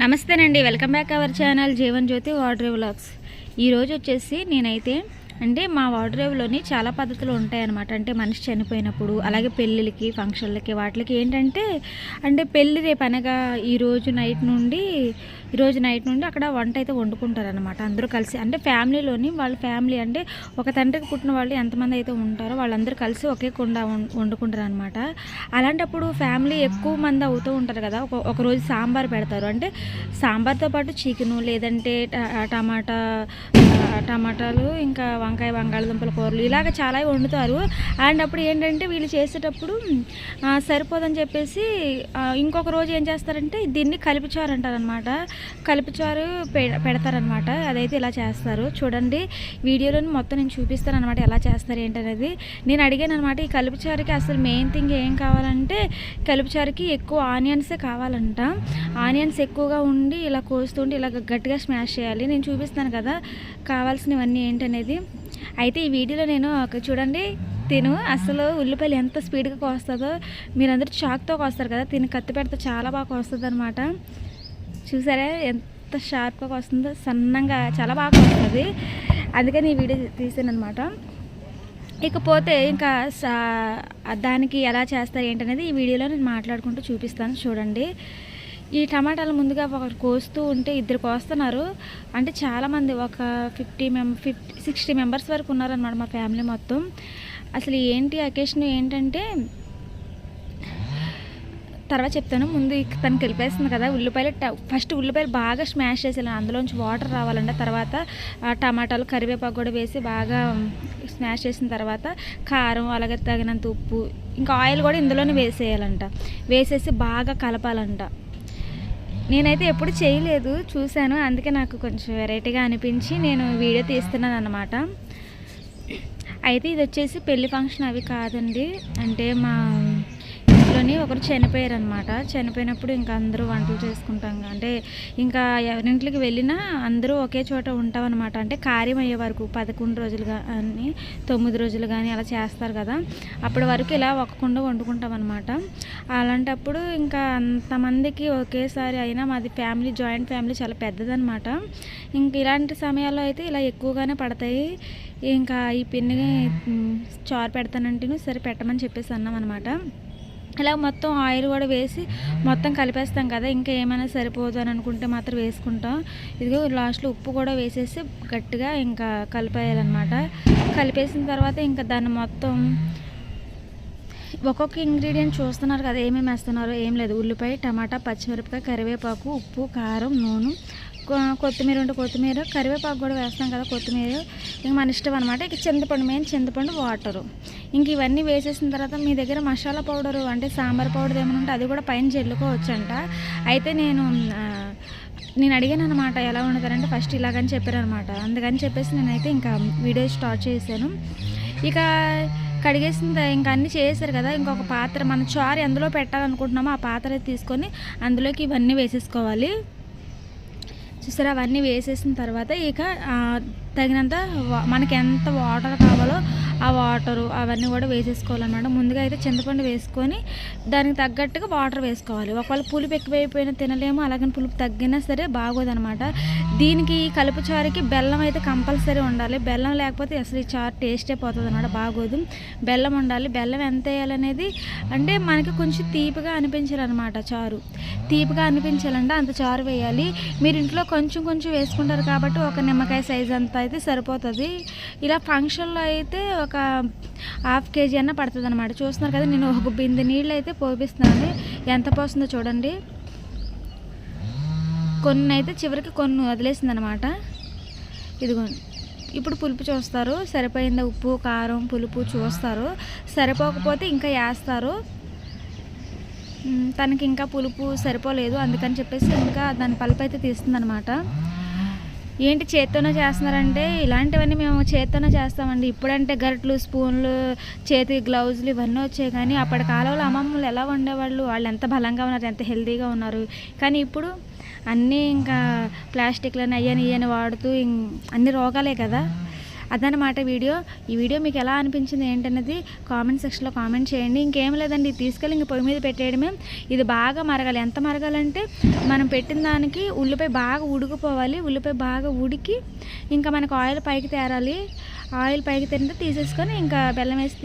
నమస్తేనండి. Welcome back our channel Jeevan Jyothi water vlogs. ఈరోజు వచ్చేసి నేనైతే అంటే మా వార్డ్రేవ్లోని చాలా పద్ధతులు ఉంటాయన్నమాట. అంటే మనిషి చనిపోయినప్పుడు అలాగే పెళ్ళిళ్ళకి ఫంక్షన్లకి వాటికి ఏంటంటే అంటే పెళ్ళి రేపు అనగా ఈరోజు నైట్ నుండి ఈరోజు నైట్ నుండి అక్కడ వంట అయితే వండుకుంటారనమాట అందరూ కలిసి అంటే ఫ్యామిలీలోని వాళ్ళ ఫ్యామిలీ అంటే ఒక తండ్రికి పుట్టిన వాళ్ళు ఎంతమంది అయితే ఉంటారో వాళ్ళందరూ కలిసి ఒకే కుండ వం- వండుకుంటారు అనమాట అలాంటప్పుడు ఫ్యామిలీ ఎక్కువ మంది అవుతూ ఉంటారు కదా ఒక ఒకరోజు సాంబార్ పెడతారు. అంటే సాంబార్తో పాటు చికెను లేదంటే టమాటా టమాటాలు ఇంకా వంకాయ బంగాళదుంపల కూరలు ఇలాగ చాలా వండుతారు. అండ్ అప్పుడు ఏంటంటే వీళ్ళు చేసేటప్పుడు సరిపోదని చెప్పేసి ఇంకొక రోజు ఏం చేస్తారంటే దీన్ని కలిపిచారు అంటారనమాట కలుపుచారు పె పెడతారనమాట అదైతే ఇలా చేస్తారు. చూడండి వీడియోలోని మొత్తం నేను చూపిస్తాను అనమాట ఎలా చేస్తారు ఏంటనేది. నేను అడిగాను అనమాట ఈ కలుపుచారుకి అసలు మెయిన్ థింగ్ ఏం కావాలంటే కలుపుచారుకి ఎక్కువ ఆనియన్సే కావాలంట. ఆనియన్స్ ఎక్కువగా ఉండి ఇలా కోస్తుంటే ఇలా గట్టిగా స్మాష్ చేయాలి. నేను చూపిస్తాను కదా కావాల్సినవన్నీ ఏంటనేది. అయితే ఈ వీడియోలో నేను ఒక చూడండి తిను. అసలు ఉల్లిపాయలు ఎంత స్పీడ్గా కోస్తుందో మీరందరూ చాక్తో కోస్తారు కదా తిని కత్తి పెడితే చాలా బాగా కోస్తుంది అనమాట చూసారా? ఎంత షార్ప్గా వస్తుందో సన్నంగా చాలా బాగా వస్తుంది. అందుకని ఈ వీడియో తీసాను అనమాట ఇకపోతే ఇంకా సా- దానికి ఎలా చేస్తారు ఏంటనేది ఈ వీడియోలో నేను మాట్లాడుకుంటూ చూపిస్తాను చూడండి. ఈ టమాటాలు ముందుగా ఒకరు కోస్తూ ఉంటే ఇద్దరు కోస్తున్నారు. అంటే చాలామంది ఒక ఫిఫ్టీ మెం ఫిఫ్టీ సిక్స్టీ మెంబర్స్ వరకు ఉన్నారనమాట మా ఫ్యామిలీ మొత్తం. అసలు ఏంటి అకేషన్ ఏంటంటే తర్వాత చెప్తాను. ముందు తను తనకి కదా ఉల్లిపాయలు ట- ఫస్ట్ ఉల్లిపాయలు బాగా స్మాష్ చేసేయాలి. అందులోంచి వాటర్ రావాలంటే. తర్వాత టమాటాలు కరివేపాకు కూడా వేసి బాగా స్మాష్ చేసిన తర్వాత కారం అలాగే తగినంత ఉప్పు ఇంకా ఆయిల్ కూడా ఇందులోనే వేసేయాలంట. వేసేసి బాగా కలపాలంట. నేనైతే ఎప్పుడు చేయలేదు చూశాను. అందుకే నాకు కొంచెం వెరైటీగా అనిపించి నేను వీడియో తీస్తున్నాను అనమాట అయితే ఇది వచ్చేసి పెళ్ళి ఫంక్షన్ అవి కాదండి. అంటే మా ఇంట్లోని ఒకరు చనిపోయారు అనమాట చనిపోయినప్పుడు ఇంకా అందరూ వంటలు చేసుకుంటాం. అంటే ఇంకా ఎవరింట్లోకి వెళ్ళినా అందరూ ఒకే చోట ఉంటాం అనమాట అంటే కార్యం అయ్యే వరకు పదకొండు రోజులు కానీ తొమ్మిది రోజులు కానీ అలా చేస్తారు కదా. అప్పటి వరకు ఇలా ఒక్కకుండా వండుకుంటాం అనమాట అలాంటప్పుడు ఇంకా అంతమందికి ఒకేసారి అయినా మాది ఫ్యామిలీ జాయింట్ ఫ్యామిలీ చాలా పెద్దదనమాట ఇంక ఇలాంటి సమయాల్లో అయితే ఇలా ఎక్కువగానే పడతాయి. ఇంకా ఈ పిన్ని చారు పెడతానంటేను సరే పెట్టమని చెప్పేసి అన్నాం అనమాట ఇలా మొత్తం ఆయిల్ కూడా వేసి మొత్తం కలిపేస్తాం కదా ఇంకా ఏమైనా సరిపోదు అని అనుకుంటే మాత్రం వేసుకుంటాం. ఇదిగో లాస్ట్లో ఉప్పు కూడా వేసేసి గట్టిగా ఇంకా కలిపేయాలన్నమాట. కలిపేసిన తర్వాత ఇంకా దాన్ని మొత్తం ఒక్కొక్క ఇంగ్రీడియంట్ చూస్తున్నారు కదా ఏమేమి వేస్తున్నారో ఏం లేదు. ఉల్లిపాయ టమాటా పచ్చిమిరపకాయ కరివేపాకు ఉప్పు కారం నూనె కొత్తిమీర ఉంటే కొత్తిమీర కరివేపాకు కూడా వేస్తాం కదా కొత్తిమీర. ఇంక మన ఇష్టం అనమాట ఇక చింతపండు మెయిన్ చింతపండు వాటరు. ఇంక ఇవన్నీ వేసేసిన తర్వాత మీ దగ్గర మసాలా పౌడరు అంటే సాంబార్ పౌడర్ ఏమైనా ఉంటే అది కూడా పైన జల్లుకోవచ్చంట. అయితే నేను నేను అడిగాను అనమాట ఎలా వండుతారంటే ఫస్ట్ ఇలాగని చెప్పారనమాట అందుకని చెప్పేసి నేనైతే ఇంకా వీడియో స్టార్ట్ చేశాను. ఇక కడిగేసిన ఇంకా అన్నీ చేశారు కదా ఇంకొక పాత్ర మన చారు ఎందులో పెట్టాలనుకుంటున్నామో ఆ పాత్ర తీసుకొని అందులోకి ఇవన్నీ వేసేసుకోవాలి. చూసారా? అవన్నీ వేసేసిన తర్వాత ఇక తగినంత మనకి ఎంత వాటర్ కావాలో ఆ వాటరు అవన్నీ కూడా వేసేసుకోవాలన్నమాట ముందుగా అయితే చింతపండు వేసుకొని దానికి తగ్గట్టుగా వాటర్ వేసుకోవాలి. ఒకవేళ పులుపు ఎక్కువైపోయినా తినలేము అలాగని పులుపు తగ్గినా సరే బాగోదనమాట. దీనికి కలుపు చారుకి బెల్లం అయితే కంపల్సరీ ఉండాలి. బెల్లం లేకపోతే అసలు ఈ చారు టేస్టే పోతుంది అనమాట బాగోదు. బెల్లం ఉండాలి. బెల్లం ఎంత వేయాలనేది అంటే మనకి కొంచెం తీపిగా అనిపించాలన్నమాట చారు. తీపిగా అనిపించాలంటే అంత చారు వేయాలి. మీరు ఇంట్లో కొంచెం కొంచెం వేసుకుంటారు కాబట్టి ఒక నిమ్మకాయ సైజ్ అంత అయితే సరిపోతుంది. ఇలా ఫంక్షన్లో అయితే ఒక హాఫ్ కేజీ అన్న పడుతుంది అనమాట చూస్తున్నారు కదా నేను ఒక బింది నీళ్ళు అయితే పోపిస్తున్నాను. ఎంత పోస్తుందో చూడండి. కొన్ని అయితే చివరికి కొన్ని వదిలేసింది అనమాట ఇదిగోండి ఇప్పుడు పులుపు చూస్తారు. సరిపోయిందా ఉప్పు కారం పులుపు చూస్తారు. సరిపోకపోతే ఇంకా వేస్తారు. తనకి ఇంకా పులుపు సరిపోలేదు అందుకని చెప్పేసి ఇంకా దాని పలుపు అయితే తీస్తుందనమాట ఏంటి చేత్తోనే చేస్తున్నారంటే ఇలాంటివన్నీ మేము చేత్తోనే చేస్తామండి. ఇప్పుడంటే గరిటలు స్పూన్లు చేతి గ్లౌజులు ఇవన్నీ వచ్చాయి కానీ అప్పటి కాలంలో అమ్మమ్మలు ఎలా వండేవాళ్ళు? వాళ్ళు ఎంత బలంగా ఉన్నారు ఎంత హెల్తీగా ఉన్నారు? కానీ ఇప్పుడు అన్నీ ఇంకా ప్లాస్టిక్లని అయ్యని ఇయ్యని వాడుతూ ఇం- అన్ని రోగాలే కదా? అదనమాట వీడియో. ఈ వీడియో మీకు ఎలా అనిపించింది ఏంటన్నది కామెంట్ సెక్షన్లో కామెంట్ చేయండి. ఇంకేం లేదండి తీసుకెళ్ళి ఇంక పొయ్యి మీద పెట్టేయడమే. ఇది బాగా మరగాలి. ఎంత మరగాలంటే మనం పెట్టిన దానికి ఉల్లిపాయ బాగా ఉడికిపోవాలి. ఉల్లిపాయ బాగా ఉడికి ఇంకా మనకు ఆయిల్ పైకి తేరాలి. ఆయిల్ పైకి తేరితే తీసేసుకొని ఇంకా బెల్లం వేసి